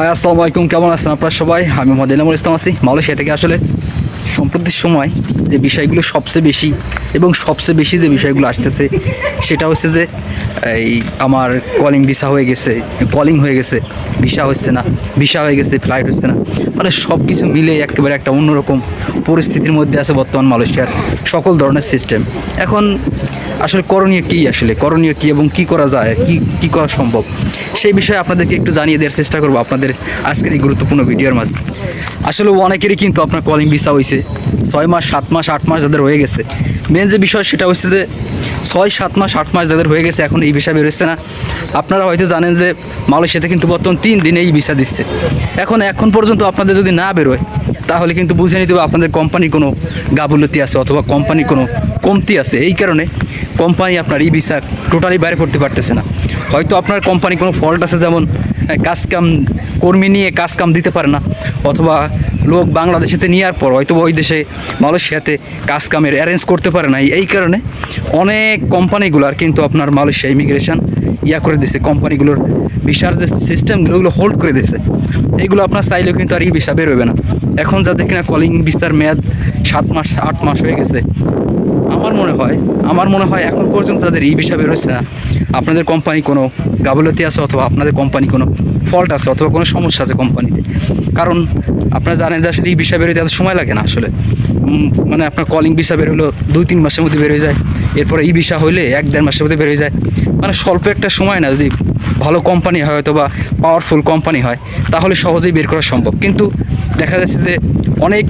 আসসালামু আলাইকুম কেমন আছেন আপনার সবাই? আমি মোহাম্মদ ইনামুল ইসলাম আছি মালয়েশিয়া থেকে আসলে। সম্প্রতি সময় যে বিষয়গুলো সবচেয়ে বেশি এবং সবচেয়ে বেশি যে বিষয়গুলো আসতেছে, সেটা হচ্ছে যে এই আমার কলিং ভিসা হয়ে গেছে কলিং হয়ে গেছে ভিসা হচ্ছে না ভিসা হয়ে গেছে ফ্লাইট হচ্ছে না। মানে সব কিছু মিলে একেবারে একটা অন্যরকম পরিস্থিতির মধ্যে আছে বর্তমান মালয়েশিয়ার সকল ধরনের সিস্টেম এখন আসলে করণীয় কী আসলে? করণীয় কী এবং কী করা যায়? কি, কী করা সম্ভব? সেই বিষয়ে আপনাদেরকে একটু জানিয়ে দেওয়ার চেষ্টা করব আপনাদের আজকের এই গুরুত্বপূর্ণ ভিডিওর মাঝে। আসলে অনেকেরই কিন্তু আপনার কলিং ভিসা হয়েছে ছয় মাস, সাত মাস, আট মাস যাদের হয়ে গেছে। মেন যে বিষয় সেটা হচ্ছে যে, ছয়, সাত মাস, আট মাস যাদের হয়ে গেছে, এখন এই ভিসা বেরোচ্ছে না। আপনারা হয়তো জানেন যে, মালয়েশিয়াতে কিন্তু বর্তমান তিন দিনে এই ভিসা দিচ্ছে। এখন এখন পর্যন্ত আপনাদের যদি না বেরোয় তাহলে কিন্তু বুঝে নিতে হবে আপনাদের কোম্পানির কোনো গাবুলতি আছে অথবা কোম্পানির কোনো কমতি আছে। এই কারণে কোম্পানি আপনার ই ভিসা টোটালি বাইরে করতে পারতেছে না। হয়তো আপনার কোম্পানি কোনো ফল্ট আছে, যেমন কাজ কাম কর্মী নিয়ে কাজ কাম দিতে পারে না, অথবা লোক বাংলাদেশেতে নেওয়ার পর হয়তো ওই দেশে মালয়েশিয়াতে কাজ কামের অ্যারেঞ্জ করতে পারে না। এই কারণে অনেক কোম্পানিগুলোর কিন্তু আপনার মালয়েশিয়া ইমিগ্রেশন ইয়া করে দিছে, কোম্পানিগুলোর ভিসার যে সিস্টেমগুলো ওগুলো হোল্ড করে দিয়েছে এগুলো আপনার চাইলেও কিন্তু আর ই ভিসা বেরোবে না। এখন যাদের কিনা কলিং ভিসার মেয়াদ সাত মাস, আট মাস হয়ে গেছে। আমার মনে হয়, আমার মনে হয় এখন পর্যন্ত তাদের ই ভিসা বেরোচ্ছে না। আপনাদের কোম্পানি কোনো গাফলতি আছে অথবা আপনাদের কোম্পানি কোনো ফল্ট আছে অথবা কোনো সমস্যা আছে কোম্পানিতে কারণ আপনারা জানেন যে আসলে ই ভিসা বেরোতে এত সময় লাগে না আসলে। মানে আপনার কলিং ভিসা বেরোলো দুই, তিন মাসের মধ্যে বেরোয় যায়। এরপরে ই ভিসা হইলে এক, দেড় মাসের মধ্যে বেরোয় যায়। মানে স্বল্প একটা সময় না যদি ভালো কোম্পানি হয় হয়তো বা পাওয়ারফুল কোম্পানি হয়, তাহলে সহজেই বের করা সম্ভব। কিন্তু দেখা যাচ্ছে যে অনেক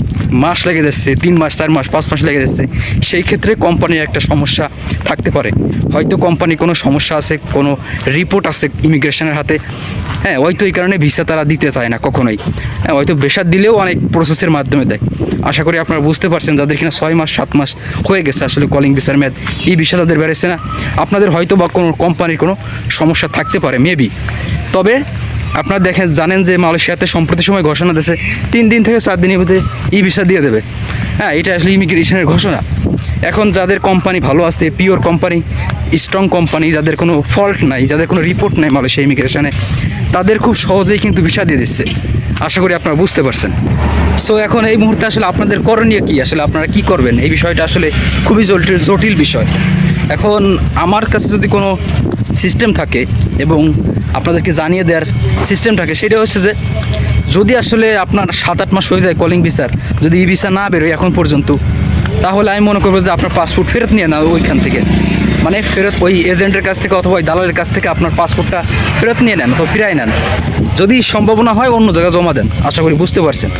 মাস লেগে যাচ্ছে, তিন মাস, চার মাস, পাঁচ মাস লেগে যাচ্ছে। সেই ক্ষেত্রে কোম্পানির একটা সমস্যা থাকতে পারে। হয়তো কোম্পানি কোনো সমস্যা আছে, কোনো রিপোর্ট আছে ইমিগ্রেশনের হাতে। হ্যাঁ হয়তো এই কারণে ভিসা তারা দিতে চায় না কখনোই। হ্যাঁ হয়তো বেসার দিলেও অনেক প্রসেসের মাধ্যমে দেয়। আশা করি আপনারা বুঝতে পারছেন যাদের কিনা ছয় মাস, সাত মাস হয়ে গেছে আসলে কলিং ভিসার মেয়াদ। এই ভিসা তাদের বেড়েছে না। আপনাদের হয়তো বা কোনো কোম্পানির কোনো সমস্যা থাকতে পারে মেবি তবে আপনারা দেখেন, জানেন যে মালয়েশিয়াতে সম্প্রতি সময় ঘোষণা দিয়েছে, তিন দিন থেকে চার দিনের মধ্যে ই ভিসা দিয়ে দেবে। হ্যাঁ এটা আসলে ইমিগ্রেশনের ঘোষণা। এখন যাদের কোম্পানি ভালো আছে, পিওর কোম্পানি, স্ট্রং কোম্পানি, যাদের কোনো ফল্ট নাই, যাদের কোনো রিপোর্ট নাই মালয়েশিয়া ইমিগ্রেশনে, তাদের খুব সহজেই কিন্তু ভিসা দিয়ে দিচ্ছে। আশা করি আপনারা বুঝতে পারছেন। সো এখন এই মুহূর্তে আসলে আপনাদের করণীয় কী? আসলে আপনারা কি করবেন? এই বিষয়টা আসলে খুবই জটিল জটিল বিষয়। এখন আমার কাছে যদি কোনো সিস্টেম থাকে এবং আপনাদেরকে জানিয়ে দেওয়ার সিস্টেম থাকে, সেটা হচ্ছে যে যদি আসলে আপনার সাত আট মাস হয়ে যায় কলিং ভিসার যদি ই ভিসা না বেরোয় এখন পর্যন্ত, তাহলে আমি মনে করব যে আপনার পাসপোর্ট ফেরত নিয়ে না ওইখান থেকে। মানে ফেরত ওই এজেন্টের কাছ থেকে অথবা ওই দালালের কাছ থেকে আপনার পাসপোর্টটা ফেরত নিয়ে নেন অথবা ফিরাই নেন। যদি সম্ভাবনা হয় অন্য জায়গায় জমা দেন, আশা করি বুঝতে পারছেন।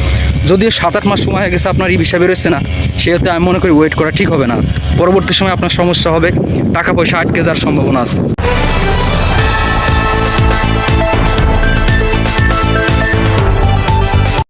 যদিও সাত আট মাস সময় হয়ে গেছে, আপনার ই ভিসা বেরোচ্ছে না, সেহেতু আমি মনে করি ওয়েট করা ঠিক হবে না। পরবর্তী সময় আপনার সমস্যা হবে, টাকা পয়সা আটকে যাওয়ার সম্ভাবনা আছে।